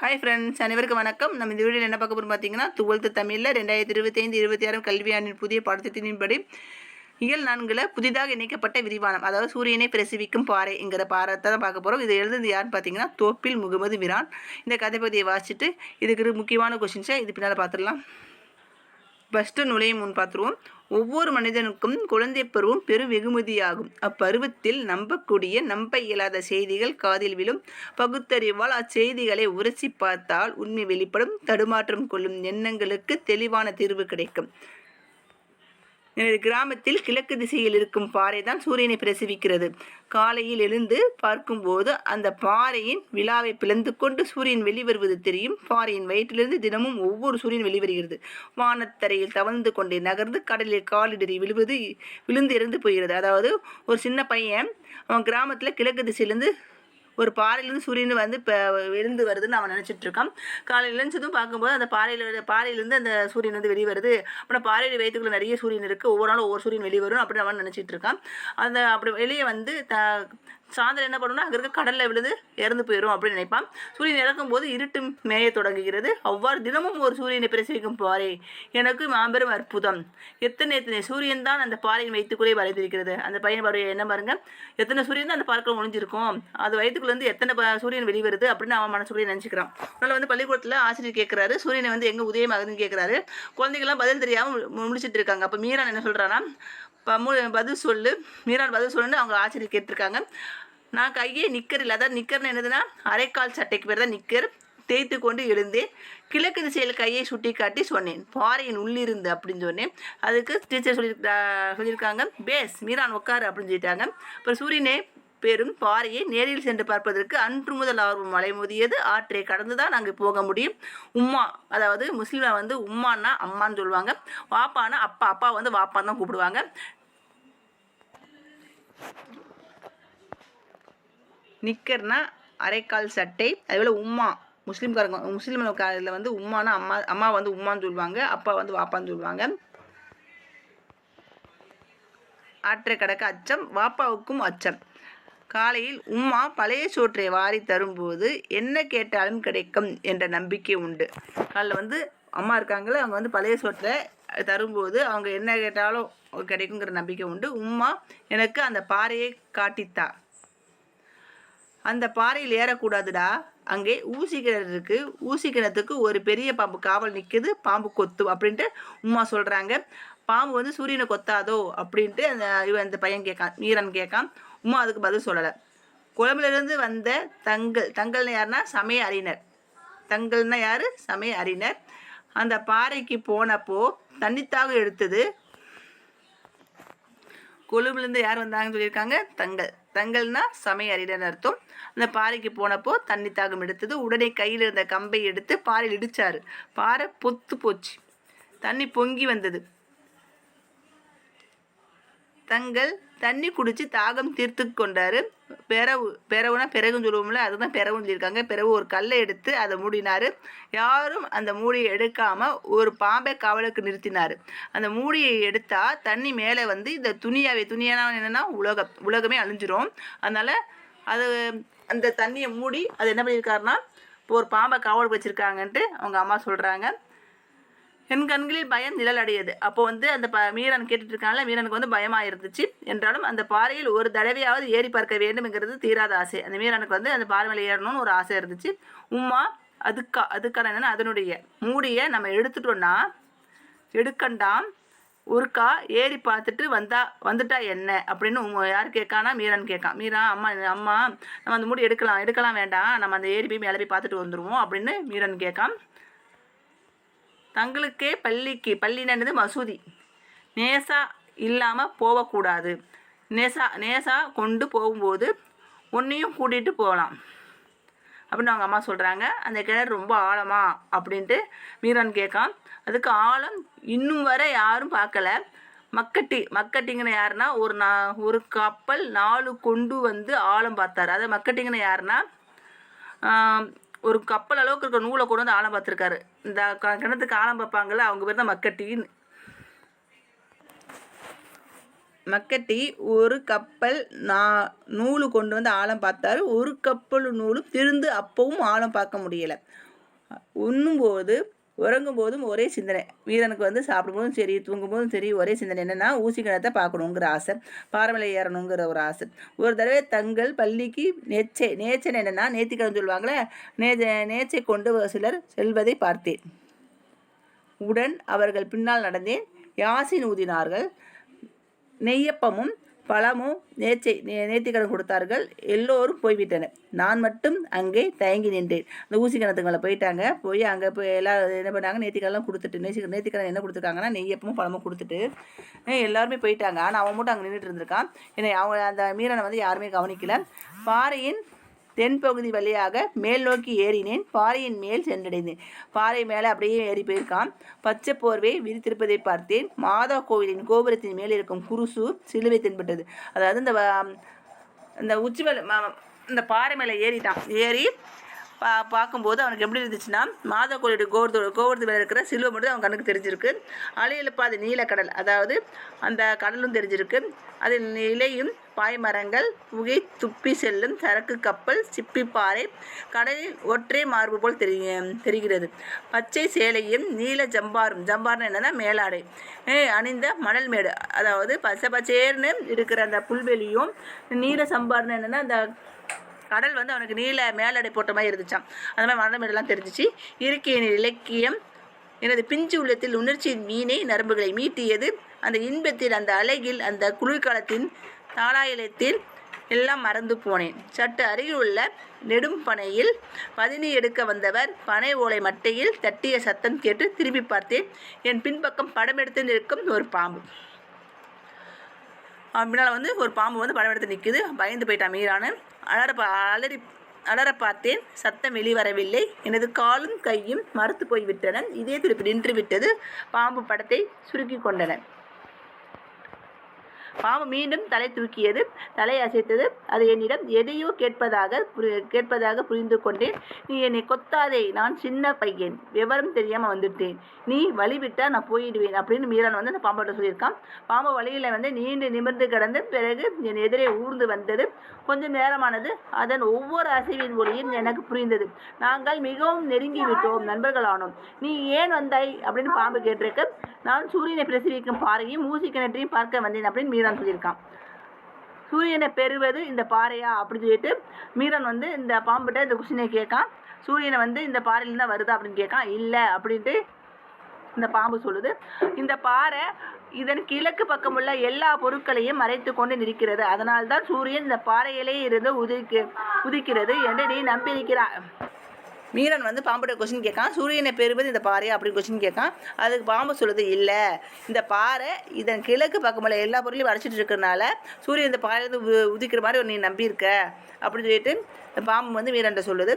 Hi friends அனைவருக்கும் வணக்கம். நம்ம இந்த வீடியோவில் என்ன பார்க்க போகிறோம் பார்த்தீங்கன்னா டுவெல்த்து தமிழில் ரெண்டாயிரத்தி இருபத்தைந்து இருபத்தி ஆறாம் கல்வியாண்டின் புதிய பாடத்திட்டத்தின்படி இயல் நான்கில் புதிதாக இணைக்கப்பட்ட விரிவானம் அதாவது சூரியனை பிரசவிக்கும் பாறைங்கிற பாரத்தை தான் பார்க்க போகிறோம் இதை எழுதுனது யாருன்னு பார்த்தீங்கன்னா தோப்பில் முகமது மிரான் இந்த கதைப்பதியை வாசிச்சுட்டு இதுக்கு முக்கியமான கொஷின்ஸை இது பின்னால் பார்த்துடலாம். ஃபஸ்ட்டு நுழையும் முன் பார்த்துருவோம். ஒவ்வொரு மனிதனுக்கும் குழந்தை பருவம் பெரும் வெகுமதியாகும் அப்பருவத்தில் நம்பக்கூடிய நம்ப இயலாத செய்திகள் காதில் விழும். பகுத்தறிவால் அச்செய்திகளை உரசி பார்த்தால் உண்மை வெளிப்படும். தடுமாற்றம் கொள்ளும் எண்ணங்களுக்கு தெளிவான தீர்வு கிடைக்கும். எனது கிராமத்தில் கிழக்கு திசையில் இருக்கும் பாறை தான் சூரியனை பிரசவிக்கிறது. காலையில் எழுந்து பார்க்கும்போது அந்த பாறையின் விழாவை பிளந்து கொண்டு சூரியன் வெளிவருவது தெரியும். பாறையின் வயிற்றிலிருந்து தினமும் ஒவ்வொரு சூரியன் வெளிவருகிறது. வானத்தரையில் தவழ்ந்து கொண்டே நகர்ந்து கடலில் காலிடறி விழுவது விழுந்து இறந்து போகிறது. அதாவது ஒரு சின்ன பையன் அவன் கிராமத்தில் கிழக்கு திசையிலேருந்து ஒரு பாறையிலேருந்து சூரியன் வந்து இப்போ எழுந்து வருதுன்னு அவன் நினச்சிட்டு இருக்கான். காலையில் எழுந்ததும் பார்க்கும்போது அந்த பாறையில் பாறையிலேருந்து அந்த சூரியன் வந்து வெளியே வருது. அப்புறம் பாறையில் வயிற்றுக்குள்ள நிறைய சூரியன் இருக்குது ஒவ்வொரு நாளும் ஒவ்வொரு சூரியன் வெளியே வரும் அப்படின்னு அவன் நினச்சிட்டு இருக்கான். அந்த அப்படி வெளியே வந்து த சாயந்தரம் என்ன பண்ணுன்னா அங்கே இருக்க கடலில் விழுந்து இறந்து போயிடும் அப்படின்னு நினைப்பான். சூரியன் இறக்கும்போது இருட்டு மேய தொடங்குகிறது. அவ்வாறு தினமும் ஒரு சூரியனை பிரசவிக்கும் பாறை. எனக்கு மாபெரும் அற்புதம். எத்தனை எத்தனை சூரியன் தான் அந்த பாறையின் வயிற்றுக்குள்ளே வரைந்திருக்கிறது? அந்த பையன் பாரு என்ன பாருங்க? எத்தனை சூரியன் தான் அந்த பார்க்க ஒழிஞ்சிருக்கும் அது வயிற்றுக்குள்ளேருந்து எத்தனை ப- சூரியன் வெளிவருது அப்படின்னு அவன் மனசுக்குள்ளே நினச்சிக்கிறான். அதனால் வந்து பள்ளிக்கூடத்தில் ஆசிரியர் கேட்குறாரு சூரியனை வந்து எங்கே உதயமாகுதுன்னு கேட்குறாரு குழந்தைகள்லாம் பதில் தெரியாமல் முடிச்சிட்டு இருக்காங்க அப்போ மீரான் என்ன சொல்கிறான்னா ப- பதில் சொல்லு. மீரான் பதில் சொல்லுன்னு அவங்க ஆசிரியர் கேட்டிருக்காங்க. நான் கையே நிக்கரில் இல்லை அதாவது நிக்கர்னு என்னதுன்னா அரைக்கால் சட்டைக்கு பேர் தான் நிக்கர். தேய்த்து கொண்டு எழுந்தேன். கிழக்கு திசையில் கையை சுட்டி காட்டி சொன்னேன். பாறையின் உள்ளிருந்து அப்படின்னு சொன்னேன். அதுக்கு டீச்சர் சொல்லியிருக்கா சொல்லியிருக்காங்க பேஸ் மீரான் உட்காரு அப்படின்னு சொல்லிட்டாங்க. அப்புறம் சூரியனே பெரும் பாறையை நேரில் சென்று பார்ப்பதற்கு அன்று முதல் ஆர்வம் மலைமோதியது ஆற்றை கடந்து தான் நாங்கள் போக முடியும். உம்மா அதாவது முஸ்லீமில் வந்து உம்மான்னா அம்மான்னு சொல்லுவாங்க. வாப்பானா அப்பா அப்பா வந்து வாப்பான் தான் கூப்பிடுவாங்க. நிக்கர்னா அரைக்கால் சட்டை அதேபோல் உம்மா. முஸ்லீம்காரங்க முஸ்லீம் இதில் வந்து உம்மானா அம்மா அம்மா வந்து உம்மான்னு சொல்லுவாங்க அப்பா வந்து வாப்பான்னு சொல்லுவாங்க. ஆற்றை கடக்க அச்சம் வாப்பாவுக்கும் அச்சம். காலையில் உம்மா பழைய சோற்றை வாரி தரும்போது என்ன கேட்டாலும் கிடைக்கும் என்ற நம்பிக்கை உண்டு. காலைல வந்து அம்மா இருக்காங்களே அவங்க வந்து பழைய சோற்றை தரும்போது அவங்க என்ன கேட்டாலும் கிடைக்குங்கிற நம்பிக்கை உண்டு. உம்மா எனக்கு அந்த பாறையை காட்டித்தா. அந்த பாறையில் ஏறக்கூடாதுடா. அங்கே ஊசி கிணறு இருக்குது ஊசி கிணத்துக்கு ஒரு பெரிய பாம்பு காவல் நிற்குது பாம்பு கொத்தும் அப்படின்ட்டு உமா சொல்கிறாங்க பாம்பு வந்து சூரியனை கொத்தாதோ அப்படின்ட்டு அந்த இவன் அந்த பையன் கேட்கான். மீரன் கேட்கான். உமா அதுக்கு பதில் சொல்லலை. குழம்புலேருந்து வந்த தங்கள் தங்கள்னு யாருன்னா சமய அறிஞர். தங்கள்னா யார்? சமய அறிஞர். அந்த பாறைக்கு போனப்போ தண்ணித்தாக எடுத்தது. கொழும்புலேருந்து யார் வந்தாங்கன்னு சொல்லியிருக்காங்க தங்கள். தங்கள்னா சமய அறிஞர் அர்த்தம். அந்த பாறைக்கு போனப்போ தண்ணி தாகம் எடுத்தது உடனே கையில் இருந்த கம்பை எடுத்து பாறையில் இடிச்சாரு. பாறை பொத்து போச்சு. தண்ணி பொங்கி வந்தது. தங்கள் தண்ணி குடித்து தாகம் தீர்த்து கொண்டாரு. பிறவு பிறவுனா பிறகுன்னு சொல்லுவோம்ல அதுதான் பிறவுன்னு சொல்லியிருக்காங்க. பிறகு ஒரு கல்லை எடுத்து அதை மூடினார். யாரும் அந்த மூடியை எடுக்காமல் ஒரு பாம்பை காவலுக்கு நிறுத்தினார். அந்த மூடியை எடுத்தால் தண்ணி மேலே வந்து இந்த துணியாவே துணியானா என்னென்னா உலகம் உலகமே அழிஞ்சிரும். அதனால் அது அந்த தண்ணியை மூடி அது என்ன பண்ணியிருக்காருன்னா இப்போ ஒரு பாம்பை காவலுக்கு வச்சுருக்காங்கன்ட்டு அவங்க அம்மா சொல்கிறாங்க என் கண்களில் பயம் நிழலடையது. அப்போ வந்து அந்த ப மீரன் கேட்டுட்ருக்காங்கள மீரனுக்கு வந்து பயமாக இருந்துச்சு என்றாலும் அந்த பாறையில் ஒரு தடவையாவது ஏறி பார்க்க வேண்டும்ங்கிறது தீராத ஆசை. அந்த மீரனுக்கு வந்து அந்த பாறை மேலே ஏறணும்னு ஒரு ஆசை இருந்துச்சு. உமா அதுக்கா அதுக்கான என்னென்னா? அதனுடைய மூடியை நம்ம எடுத்துட்டோன்னா எடுக்கண்டாம் ஒருக்கா ஏறி பார்த்துட்டு வந்தா வந்துட்டா என்ன? அப்படின்னு உங்க யார் கேட்கானா? மீரன் கேட்கான். மீரா அம்மா அம்மா நம்ம அந்த மூடி எடுக்கலாம் எடுக்கலாம் வேண்டாம். நம்ம அந்த ஏறி போய் மேலே போய் பார்த்துட்டு வந்துடுவோம் அப்படின்னு மீரன் கேட்கான். தங்களுக்கே பள்ளிக்கு பள்ளினது மசூதி. நேசா இல்லாமல் போகக்கூடாது நேசா நேசா கொண்டு போகும்போது உன்னையும் கூட்டிகிட்டு போகலாம். அப்படின்னு அவங்க அம்மா சொல்கிறாங்க அந்த கிணறு ரொம்ப ஆழமா அப்படின்ட்டு மீரான் கேட்கான். அதுக்கு ஆழம் இன்னும் வரை யாரும் பார்க்கல. மக்கட்டி மக்கட்டிங்கன யாருன்னா ஒரு நா ஒரு கப்பல் நாலு கொண்டு வந்து ஆழம் பார்த்தாரு. அதை மக்கட்டிங்கன்னு யாருன்னா ஒரு கப்பல் அளவுக்கு இருக்கிற நூலை கொண்டு வந்து ஆழம் பார்த்துருக்காரு. இந்த க- கிணத்துக்கு ஆழம் பார்ப்பாங்கல்ல அவங்க பேர் தான் மக்கட்டின்னு. மக்கட்டி ஒரு கப்பல் நா நூலு கொண்டு வந்து ஆழம் பார்த்தாரு. ஒரு கப்பல் நூலும் திருந்து அப்பவும் ஆழம் பார்க்க முடியலை. உண்ணும்போது உறங்கும்போதும் ஒரே சிந்தனை. வீரனுக்கு வந்து சாப்பிடும்போதும் சரி தூங்கும்போதும் சரி ஒரே சிந்தனை என்னென்னா ஊசி கிணத்தை பார்க்கணுங்கிற ஆசை. பாரமலை ஏறணுங்கிற ஒரு ஆசை. ஒரு தடவை தங்கள் பள்ளிக்கு நேச்சை நேச்சன் என்னென்னா நேத்திக்கிழமை சொல்லுவாங்களே நே நேச்சை கொண்டு சிலர் செல்வதை பார்த்தேன். உடன் அவர்கள் பின்னால் நடந்தேன். யாசின் ஊதினார்கள். நெய்யப்பமும் பழமும் நேர்ச்சை நேர்த்திக்கடன் கொடுத்தார்கள். எல்லோரும் போய்விட்டனர். நான் மட்டும் அங்கே தயங்கி நின்றேன். அந்த ஊசி போயிட்டாங்க. போய் அங்கே போய் எல்லோரும் என்ன பண்ணாங்க? நேர்த்திக்கடலாம் கொடுத்துட்டு நேசி நேர்த்திக்கடன் என்ன கொடுத்துருக்காங்கன்னா நெய்யப்பமும் பழமும் கொடுத்துட்டு எல்லாருமே போயிட்டாங்க. ஆனால் அவன் மட்டும் அங்கே நின்றுட்டு இருந்திருக்கான். என்னை அவங்க அந்த மீறனை வந்து யாருமே கவனிக்கல. பாறையின் தென்பகுதி வழியாக மேல் நோக்கி ஏறினேன். பாறையின் மேல் சென்றடைந்தேன் பாறை மேலே அப்படியே ஏறி போயிருக்கான். பச்சை போர்வை விரித்திருப்பதை பார்த்தேன். மாதா கோவிலின் கோபுரத்தின் மேல் இருக்கும் குருசு சிலுவை தென்பட்டது. அதாவது இந்த இந்த உச்சிவல் இந்த பாறை மேலே ஏறிட்டான். ஏறி பா பார்க்கும்போது அவனுக்கு எப்படி இருந்துச்சுன்னா மாதா கோயிலுடைய கோவர்த்து மேலே இருக்கிற சிலுவை மட்டும் அவன் கண்ணுக்கு தெரிஞ்சிருக்கு. அலையெழுப்பாத நீலக்கடல் அதாவது அந்த கடலும் தெரிஞ்சிருக்கு. அதில் இலையும் பாய்மரங்கள் புகை துப்பி செல்லும் சரக்கு கப்பல் சிப்பி பாறை கடலில் ஒற்றை மார்பு போல் தெரிய தெரிகிறது. பச்சை சேலையும் நீல ஜம்பாரும் ஜம்பார்னு என்னன்னா மேலாடை. அணிந்த மணல் மேடு. அதாவது பச்சை பச்சேர்னு இருக்கிற அந்த புல்வெளியும் நீல சம்பார்னு என்னன்னா அந்த கடல் வந்து அவனுக்கு நீல மேலடை போட்ட மாதிரி இருந்துச்சான் அந்த மாதிரி மரணம் தெரிஞ்சிச்சு. இருக்கையின் இலக்கியம் எனது பிஞ்சு உள்ளத்தில் உணர்ச்சியின் மீனை நரம்புகளை மீட்டியது. அந்த இன்பத்தில் அந்த அழகில் அந்த குளிர்காலத்தின் தாளாயலத்தில் எல்லாம் மறந்து போனேன். சற்று அருகில் உள்ள நெடும் பனையில் பதினி எடுக்க வந்தவர் பனை ஓலை மட்டையில் தட்டிய சத்தம் கேட்டு திரும்பி பார்த்தேன். என் பின்பக்கம் படம் எடுத்து நிற்கும் ஒரு பாம்பு. பின்னால் வந்து ஒரு பாம்பு வந்து படம் எடுத்து நிற்குது பயந்து போயிட்டான் மீரானு. அலற அலறி அலற பார்த்தேன். சத்தம் வெளிவரவில்லை. எனது காலும் கையும் மறுத்து போய்விட்டன. இதே திருப்பி நின்று விட்டது பாம்பு படத்தை சுருக்கி கொண்டன. பாம்பு மீண்டும் தலை தூக்கியது தலை அசைத்தது. அது என்னிடம் எதையோ கேட்பதாக கேட்பதாக புரிந்து கொண்டேன். நீ என்னை கொத்தாதே நான் சின்ன பையன். விவரம் தெரியாமல் வந்துட்டேன். நீ வழிவிட்டா நான் போயிடுவேன் அப்படின்னு மீரான் வந்து அந்த பாம்பாட்ட சொல்லியிருக்கான். பாம்பு வழியில் வந்து நீண்டு நிமிர்ந்து கிடந்த பிறகு என் எதிரே ஊர்ந்து வந்தது. கொஞ்சம் நேரமானது அதன் ஒவ்வொரு அசைவின் ஒளியும் எனக்கு புரிந்தது. நாங்கள் மிகவும் நெருங்கி விட்டோம் நண்பர்களானோம். நீ ஏன் வந்தாய் அப்படின்னு பாம்பு கேட்டிருக்க. நான் சூரியனை பிரசவிக்கும் பாறையும் ஊசி கிணற்றையும் பார்க்க வந்தேன் அப்படின்னு மீரான் சொல்லியிருக்கான். சூரியனை பெறுவது இந்த பாறையா அப்படின்னு சொல்லிட்டு மீரன் வந்து இந்த பாம்புகிட்ட இந்த குஷினை கேட்கான். சூரியனை வந்து இந்த பாறையிலேருந்து தான் வருதா அப்படின்னு கேட்கான். இல்லை அப்படின்ட்டு இந்த பாம்பு சொல்லுது. இந்த பாறை இதன் கிழக்கு பக்கமுள்ள எல்லா பொருட்களையும் மறைத்து கொண்டு நிற்கிறது. அதனால்தான் சூரியன் இந்த பாறையிலே இருந்து உதிக்கு உதிக்கிறது என்று நீ நம்பியிருக்கிறாய். மீரன் வந்து பாம்புடைய கொஸ்டின் கேட்கான். சூரியனை பெறுவது இந்த பாறை அப்படின்னு கொஸ்டின் கேட்கான். அதுக்கு பாம்பு சொல்லுது இல்லை. இந்த பாறை இதன் கிழக்கு பக்கமில் எல்லா பொருளையும் அடைச்சிட்டு இருக்கிறனால சூரியன் இந்த பாறையிலேருந்து உதிக்கிற மாதிரி நீ நம்பியிருக்க. அப்படின்னு சொல்லிட்டு பாம்பு வந்து மீரன்ட்ட சொல்லுது.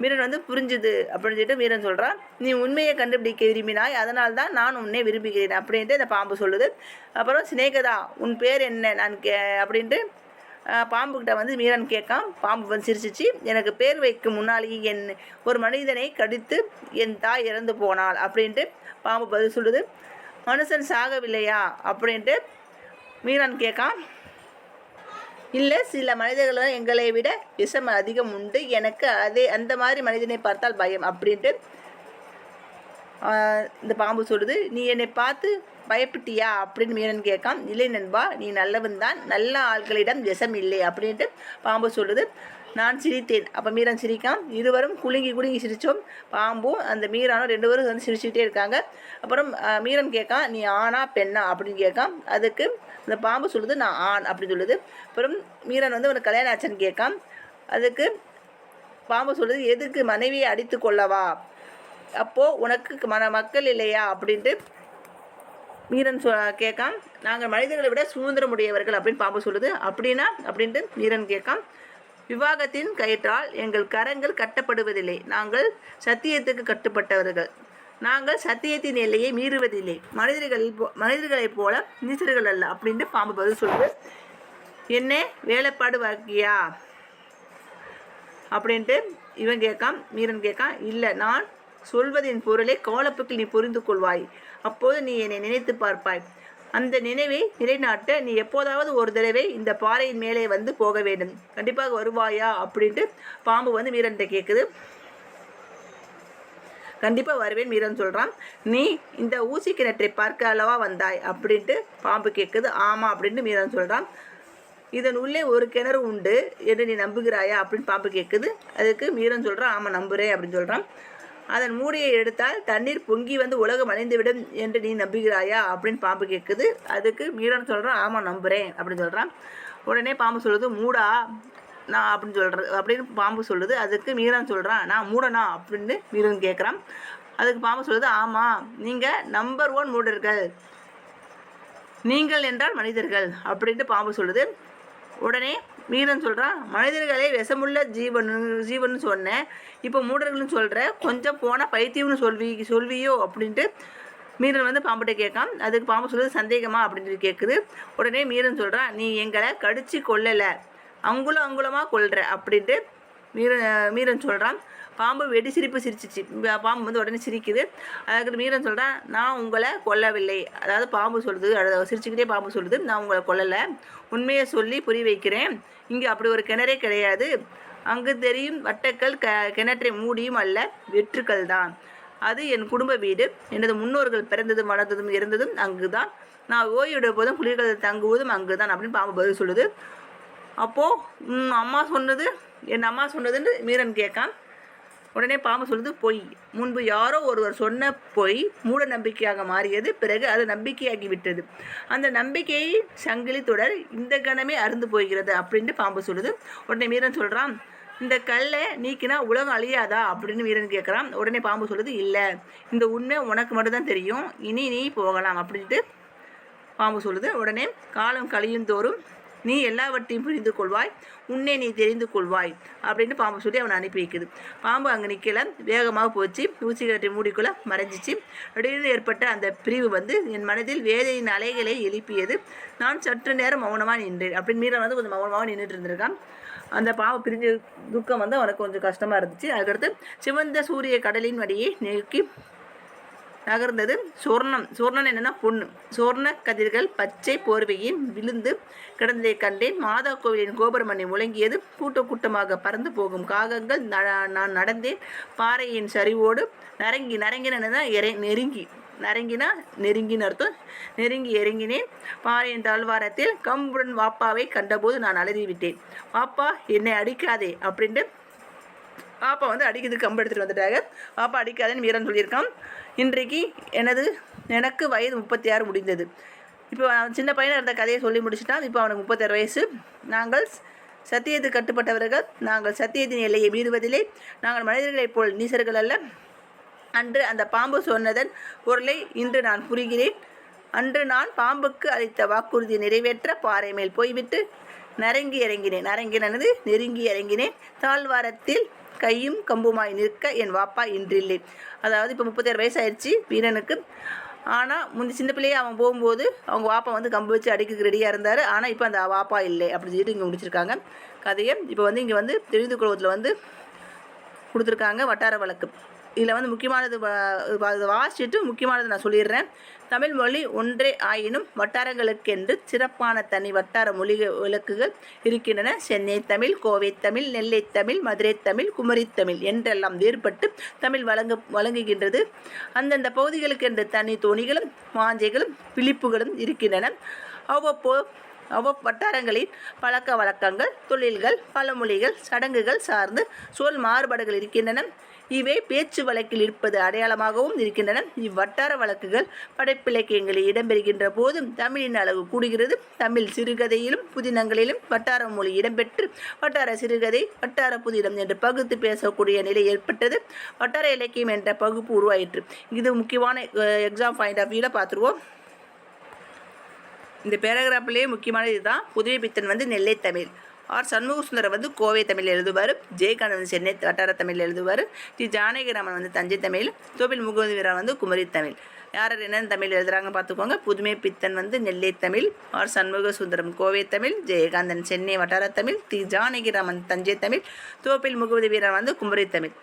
மீரன் வந்து புரிஞ்சுது அப்படின்னு சொல்லிட்டு மீரன் சொல்கிறான் நீ உண்மையை கண்டுபிடிக்க விரும்பினாய் அதனால் தான் நான் உன்னை விரும்புகிறேன். அப்படின்ட்டு இந்த பாம்பு சொல்லுது. அப்புறம் சினேகதா உன் பேர் என்ன? நான் கே அப்படின்ட்டு பாம்புக்கிட்ட வந்து மீரன் கேட்கான். பாம்பு வந்து சிரிச்சிச்சு. எனக்கு பேர் வைக்கும் முன்னாலேயே என் ஒரு மனிதனை கடித்து என் தாய் இறந்து போனாள் அப்படின்ட்டு பாம்பு பதில் சொல்லுது. மனுஷன் சாகவில்லையா? அப்படின்ட்டு மீரான் கேட்கான். இல்லை சில மனிதர்களும் எங்களை விட விஷம் அதிகம் உண்டு. எனக்கு அதே அந்த மாதிரி மனிதனை பார்த்தால் பயம் அப்படின்ட்டு இந்த பாம்பு சொல்லுது. நீ என்னை பார்த்து பயப்பட்டியா அப்படின்னு மீனன் கேட்கான். இல்லை நண்பா நீ நல்லவன் தான். நல்ல ஆட்களிடம் விஷம் இல்லை அப்படின்ட்டு பாம்பு சொல்லுது. நான் சிரித்தேன். அப்போ மீரன் சிரிக்கான். இருவரும் குலுங்கி குலுங்கி சிரித்தோம் பாம்பும் அந்த மீரானும் ரெண்டு பேரும் வந்து சிரிச்சுக்கிட்டே இருக்காங்க. அப்புறம் மீரன் கேட்கான் நீ ஆனா பெண்ணா? அப்படின்னு கேட்கான். அதுக்கு அந்த பாம்பு சொல்லுது நான் ஆண் அப்படின்னு சொல்லுது. அப்புறம் மீரன் வந்து ஒரு கல்யாணம் ஆச்சன்னு கேட்கான். அதுக்கு பாம்பு சொல்லுது எதுக்கு மனைவியை அடித்து கொள்ளவா? அப்போது உனக்கு மன மக்கள் இல்லையா? அப்படின்ட்டு மீரன் சொ கேட்கான் நாங்கள் மனிதர்களை விட சுதந்திரம் உடையவர்கள் அப்படின்னு பாம்பு சொல்லுது. அப்படின்னா அப்படின்ட்டு மீரன் கேட்கான் விவாகத்தின் கயிற்றால் எங்கள் கரங்கள் கட்டப்படுவதில்லை. நாங்கள் சத்தியத்துக்கு கட்டுப்பட்டவர்கள். நாங்கள் சத்தியத்தின் எல்லையை மீறுவதில்லை. மனிதர்கள் மனிதர்களைப் போல நீச்சர்கள் அல்ல அப்படின்ட்டு பாம்பு பதில் சொல்லுது. என்ன? வேலைப்பாடு வாக்கியா? அப்படின்ட்டு இவன் கேட்கான் மீரன் கேட்கான் இல்லை நான் சொல்வதின் பொருளை காலப்புக்கு நீ புரிந்து கொள்வாய். அப்போது நீ என்னை நினைத்து பார்ப்பாய். அந்த நினைவை நிலைநாட்ட நீ எப்போதாவது ஒரு தடவை இந்த பாறையின் மேலே வந்து போக வேண்டும். கண்டிப்பாக வருவாயா? அப்படின்ட்டு பாம்பு வந்து வீரன்கிட்ட கேட்குது கண்டிப்பாக வருவேன் மீரன் சொல்கிறான் நீ இந்த ஊசி கிணற்றை பார்க்க அளவா வந்தாய்? அப்படின்ட்டு பாம்பு கேட்குது ஆமாம் அப்படின்ட்டு மீரன் சொல்கிறான் இதன் உள்ளே ஒரு கிணறு உண்டு. என்று நீ நம்புகிறாயா? அப்படின்னு பாம்பு கேட்குது அதுக்கு மீரன் சொல்கிறான் ஆமாம் நம்புகிறேன் அப்படின்னு சொல்கிறான் அதன் மூடியை எடுத்தால் தண்ணீர் பொங்கி வந்து உலகம் அழிந்துவிடும் என்று நீ நம்புகிறாயா? அப்படின்னு பாம்பு கேட்குது. அதுக்கு மீரன் சொல்கிறான் ஆமாம் நம்புகிறேன் அப்படின்னு சொல்கிறான் உடனே பாம்பு சொல்லுது மூடா நான் அப்படின்னு சொல்கிறது அப்படின்னு பாம்பு சொல்லுது. அதுக்கு மீரன் சொல்கிறான் நான் மூடனா? அப்படின்னு மீரன் கேட்குறான். அதுக்கு பாம்பு சொல்லுது ஆமாம் நீங்கள் நம்பர் ஒன் மூடர்கள். நீங்கள் என்றால் மனிதர்கள் அப்படின்ட்டு பாம்பு சொல்லுது. உடனே மீரன் சொல்கிறான் மனிதர்களே விஷமுள்ள ஜீவன் ஜீவன் சொன்னேன். இப்போ மூடர்கள்னு சொல்கிற கொஞ்சம் போனால் பைத்தியம்னு சொல்வி சொல்வியோ? அப்படின்ட்டு மீரன் வந்து பாம்புகிட்ட கேட்கான். அதுக்கு பாம்பு சொல்லுது சந்தேகமா? அப்படின்ட்டு கேட்குது உடனே மீரன் சொல்கிறான் நீ எங்களை கடிச்சு கொல்லலை. அங்குலம் அங்குலமாக கொள்கிற அப்படின்ட்டு மீரன் மீரன் சொல்கிறான் பாம்பு வெடி சிரிப்பு சிரிச்சிச்சு. பாம்பு வந்து உடனே சிரிக்குது. அதுக்கு மீரன் சொல்கிறான் நான் உங்களை கொல்லவில்லை. அதாவது பாம்பு சொல்லுது அதாவது சிரிச்சுக்கிட்டே பாம்பு சொல்லுது நான் உங்களை கொல்லலை. உண்மையை சொல்லி புரிய வைக்கிறேன். இங்கே அப்படி ஒரு கிணறே கிடையாது. அங்கு தெரியும் வட்டக்கல் க கிணற்றை மூடியும் அல்ல வெற்றுக்கள் தான். அது என் குடும்ப வீடு. எனது முன்னோர்கள் பிறந்ததும் வளர்ந்ததும் இருந்ததும் அங்கு தான் நான் ஓய்விட போதும் குளிர்கள் தங்குவதும் அங்கு தான் அப்படின்னு பாம்பு பதில் சொல்லுது. அப்போது அம்மா சொன்னது என் அம்மா சொன்னதுன்னு மீரன் கேட்கான். உடனே பாம்பு சொல்லுது பொய். முன்பு யாரோ ஒருவர் சொன்ன பொய் மூட நம்பிக்கையாக மாறியது பிறகு அது நம்பிக்கையாகி விட்டது. அந்த நம்பிக்கையை சங்கிலி தொடர் இந்த கணமே அருந்து போகிறது அப்படின்ட்டு பாம்பு சொல்லுது. உடனே மீரன் சொல்கிறான் இந்த கல்லை நீக்கினா உலகம் அழியாதா? அப்படின்னு வீரன் கேட்குறான் உடனே பாம்பு சொல்லுது இல்லை இந்த உண்மை உனக்கு மட்டும்தான் தெரியும். இனி நீ போகலாம் அப்படின்ட்டு பாம்பு சொல்லுது. உடனே காலம் கழியும் தோறும் நீ எல்லாவற்றையும் புரிந்து கொள்வாய் உன்னை நீ தெரிந்து கொள்வாய் அப்படின்னு பாம்பு சொல்லி அவனை அனுப்பி வைக்குது. பாம்பு அங்கே நிற்கல வேகமாக போச்சு ஊசி மூடிக்குள்ள மறைஞ்சிச்சு. இடையில ஏற்பட்ட அந்த பிரிவு வந்து என் மனதில் வேதையின் அலைகளை எழுப்பியது. நான் சற்று நேரம் மௌனமாக நின்றேன் அப்படின்னு மீற வந்து கொஞ்சம் மௌனமாக நின்றுட்டு இருந்திருக்கான். அந்த பாம்பு பிரிஞ்ச துக்கம் வந்து அவனுக்கு கொஞ்சம் கஷ்டமாக இருந்துச்சு. அதுக்கடுத்து சிவந்த சூரிய கடலின் வழியை நோக்கி நகர்ந்தது சொர்ணம் சொர்ணம் என்னன்னா பொண்ணு. சொர்ண கதிர்கள் பச்சை போர்வையின் விழுந்து கிடந்ததை கண்டேன். மாதா கோவிலின் கோபுரமணி முழங்கியது. கூட்ட கூட்டமாக பறந்து போகும் காகங்கள் ந- நான் நடந்தேன். பாறையின் சரிவோடு நரங்கி நரங்கினா எரை நெருங்கி. நரங்கினா நெருங்கின்னு அர்த்தம். நெருங்கி இறங்கினேன் பாறையின் தாழ்வாரத்தில் கம்புடன் வாப்பாவை கண்டபோது நான் அலறி விட்டேன் வாப்பா என்னை அடிக்காதே அப்படின்ட்டு பாப்பா வந்து அடிக்கிறதுக்கு கம்பு எடுத்துகிட்டு வந்துட்டாங்க. பாப்பா அடிக்காதேன்னு வீரன் சொல்லியிருக்கான். இன்றைக்கு எனது எனக்கு வயது முப்பத்தி ஆறு முடிந்தது. இப்போ அவன் சின்ன பையனாக இருந்த கதையை சொல்லி முடிச்சுட்டான். இப்போ அவனுக்கு முப்பத்தாறு வயசு. நாங்கள் சத்தியத்து கட்டுப்பட்டவர்கள். நாங்கள் சத்தியத்தின் எல்லையை மீறுவதில்லை. நாங்கள் மனிதர்களைப் போல் நீசர்கள் அல்ல. அன்று அந்த பாம்பு சொன்னதன் பொருளை இன்று நான் புரிகிறேன். அன்று நான் பாம்புக்கு அளித்த வாக்குறுதியை நிறைவேற்ற பாறை மேல் போய்விட்டு நரங்கி இறங்கினேன். நரங்கினது நெருங்கி இறங்கினேன். தாழ்வாரத்தில் கையும் கம்புமாய் நிற்க என் வாப்பா இன்றில்லை அதாவது இப்போ முப்பத்தேழு வயசு ஆயிடுச்சு வீரனுக்கு. ஆனால் முந்தி சின்ன பிள்ளையே அவன் போகும்போது அவங்க வாப்பா வந்து கம்பு வச்சு அடிக்க ரெடியாக இருந்தார். ஆனால் இப்போ அந்த வாப்பா இல்லை அப்படின்னு சொல்லிட்டு இங்கே முடிச்சிருக்காங்க. கதையை இப்போ வந்து இங்கே வந்து தெரிந்து கொள்வதில் வந்து கொடுத்துருக்காங்க வட்டார வழக்கு. இதில் வந்து முக்கியமானது வாசிச்சுட்டு முக்கியமானது நான் சொல்லிடுறேன். தமிழ் மொழி ஒன்றே ஆயினும் வட்டாரங்களுக்கென்று சிறப்பான தனி வட்டார மொழி விளக்குகள் இருக்கின்றன. சென்னை தமிழ் கோவை தமிழ் நெல்லை தமிழ் மதுரை தமிழ் குமரி தமிழ் என்றெல்லாம் வேறுபட்டு தமிழ் வழங்க வழங்குகின்றது. அந்தந்த பகுதிகளுக்கென்று தனி துணிகளும் வாஞ்சைகளும் பிழிப்புகளும் இருக்கின்றன. அவ்வப்போ அவ்வ வட்டாரங்களின் பழக்க வழக்கங்கள் தொழில்கள் பழமொழிகள் சடங்குகள் சார்ந்து சொல் மாறுபாடுகள் இருக்கின்றன. இவை பேச்சு வழக்கில் இருப்பது அடையாளமாகவும் இருக்கின்றன. இவ்வட்டார வழக்குகள் படைப்பிலக்கியங்களில் இடம்பெறுகின்ற போதும் தமிழின் அளவு கூடுகிறது. தமிழ் சிறுகதையிலும் புதினங்களிலும் வட்டார மொழி இடம்பெற்று வட்டார சிறுகதை வட்டார புதினம் என்று பகுத்து பேசக்கூடிய நிலை ஏற்பட்டது. வட்டார இலக்கியம் என்ற பகுப்பு உருவாயிற்று. இது முக்கியமான எக்ஸாம் பாயிண்ட் ஆஃப் வியூவில் பார்த்துருவோம். இந்த பேராகிராஃப்லேயே முக்கியமான இதுதான். புதுவை பித்தன் வந்து நெல்லை தமிழ். ஆர் சண்முக சுந்தரம் வந்து கோவை தமிழ் எழுதுவார். ஜெயகாந்தன் வந்து சென்னை வட்டார தமிழ் எழுதுவார். டி ஜானகிராமன் வந்து தஞ்சை தமிழ். தோப்பில் முகமது வீரன் வந்து குமரி தமிழ். யார் யார் என்னென்ன தமிழ் எழுதுறாங்க பார்த்துக்கோங்க. புதுமை பித்தன் வந்து நெல்லை தமிழ். ஆர் சண்முக சுந்தரம் கோவை தமிழ். ஜெயகாந்தன் சென்னை வட்டார தமிழ். தி ஜானகிராமன் தஞ்சை தமிழ். தோப்பில் முகமது வீரன் வந்து குமரி தமிழ்.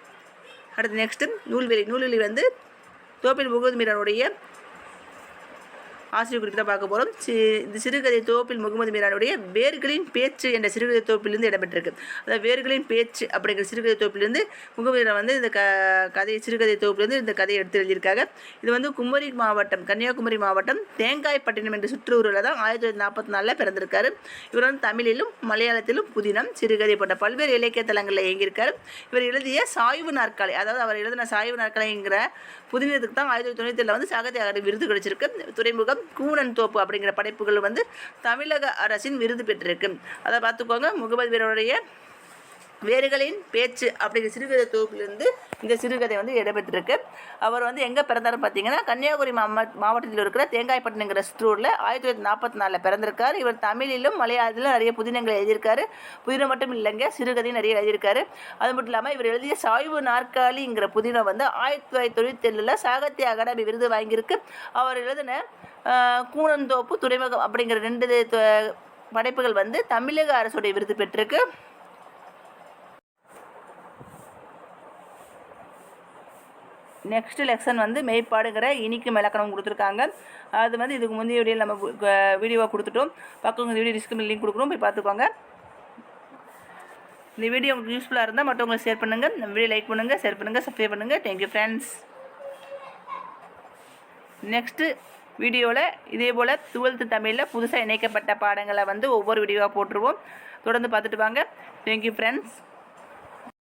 அடுத்து நெக்ஸ்ட்டு நூல்வெளி நூல்வெளி வந்து தோப்பில் முகமது வீரனுடைய ஆசிரியர் குறித்து தான் பார்க்க போகிறோம் இந்த சிறுகதை தொகுப்பில் முகமது மீரானுடைய வேர்களின் பேச்சு என்ற சிறுகதை தொகுப்பிலிருந்து இடம்பெற்றிருக்கு. அதாவது வேர்களின் பேச்சு அப்படிங்கிற சிறுகதை தொகுப்பிலிருந்து முகமது மீரான் வந்து இந்த க கதை சிறுகதை தொகுப்பிலிருந்து இந்த கதையை எடுத்து எழுதியிருக்காங்க. இது வந்து குமரி மாவட்டம் கன்னியாகுமரி மாவட்டம் தேங்காய்பட்டினம் என்ற சுற்றுயூரில் தான் ஆயிரத்தி தொள்ளாயிரத்தி நாற்பத்தி நாலில் பிறந்திருக்காரு. இவர் வந்து தமிழிலும் மலையாளத்திலும் புதினம் சிறுகதை போன்ற பல்வேறு இலக்கிய தலங்களில் இயங்கியிருக்காரு. இவர் எழுதிய சாய்வு நாற்காலி அதாவது அவர் எழுதின சாய்வு நாற்காலிங்கிற புதினத்துக்கு தான் ஆயிரத்தி தொள்ளாயிரத்தி தொண்ணூற்றி வந்து சாகித்ய விருது கிடைச்சிருக்கு. துறைமுகம் கூனன் தோப்பு அப்படிங்கிற படைப்புகள் வந்து தமிழக அரசின் விருது பெற்றிருக்கு. அதை பார்த்துக்கோங்க. முகமது வீரருடைய வேர்களின் பேச்சு அப்படிங்கிற சிறுகதை தொகுப்பிலிருந்து இந்த சிறுகதை வந்து இடம்பெற்றிருக்கு. அவர் வந்து எங்கே பிறந்தாருன்னு பார்த்தீங்கன்னா கன்னியாகுமரி மாவட்டத்தில் இருக்கிற தேங்காய்பட்டினங்கிற சிற்றூரில் ஆயிரத்தி தொள்ளாயிரத்தி நாற்பத்தி நாலில் பிறந்திருக்காரு. இவர் தமிழிலும் மலையாளத்திலும் நிறைய புதினங்கள் எழுதியிருக்காரு. புதினம் மட்டும் இல்லைங்க சிறுகதையும் நிறைய எழுதியிருக்காரு. அது மட்டும் இல்லாமல் இவர் எழுதிய சாய்வு நாற்காலிங்கிற புதினம் வந்து ஆயிரத்தி தொள்ளாயிரத்தி தொண்ணூற்றி ஏழில் சாகித்ய அகாடமி விருது வாங்கியிருக்கு. அவர் எழுதின கூனந்தோப்பு துறைமுகம் அப்படிங்கிற ரெண்டு படைப்புகள் வந்து தமிழக அரசுடைய விருது பெற்றிருக்கு. நெக்ஸ்ட் லெக்சன் வந்து மெய்ப்பாடுங்கிற இனிக்கும் இலக்கணம் கொடுத்துருக்காங்க. அது வந்து இதுக்கு முந்தைய வீடியோ நம்ம வீடியோவாக கொடுத்துட்டோம். பக்கம் வீடியோ டிஸ்கிரிப்ஷன் லிங்க் கொடுக்குறோம் போய் பார்த்துக்கோங்க. இந்த வீடியோ உங்களுக்கு யூஸ்ஃபுல்லாக இருந்தால் மற்றவங்களுக்கு ஷேர் பண்ணுங்கள் நம்ம வீடியோ லைக் பண்ணுங்கள் ஷேர் பண்ணுங்கள் சப்ஸ்கிரைப் பண்ணுங்கள் தேங்க்யூ ஃப்ரெண்ட்ஸ் நெக்ஸ்ட்டு வீடியோவில் இதே போல் டுவெல்த்து தமிழில் புதுசாக இணைக்கப்பட்ட பாடங்களை வந்து ஒவ்வொரு வீடியோவாக போட்டுருவோம். தொடர்ந்து பார்த்துட்டு வாங்க. Thank you friends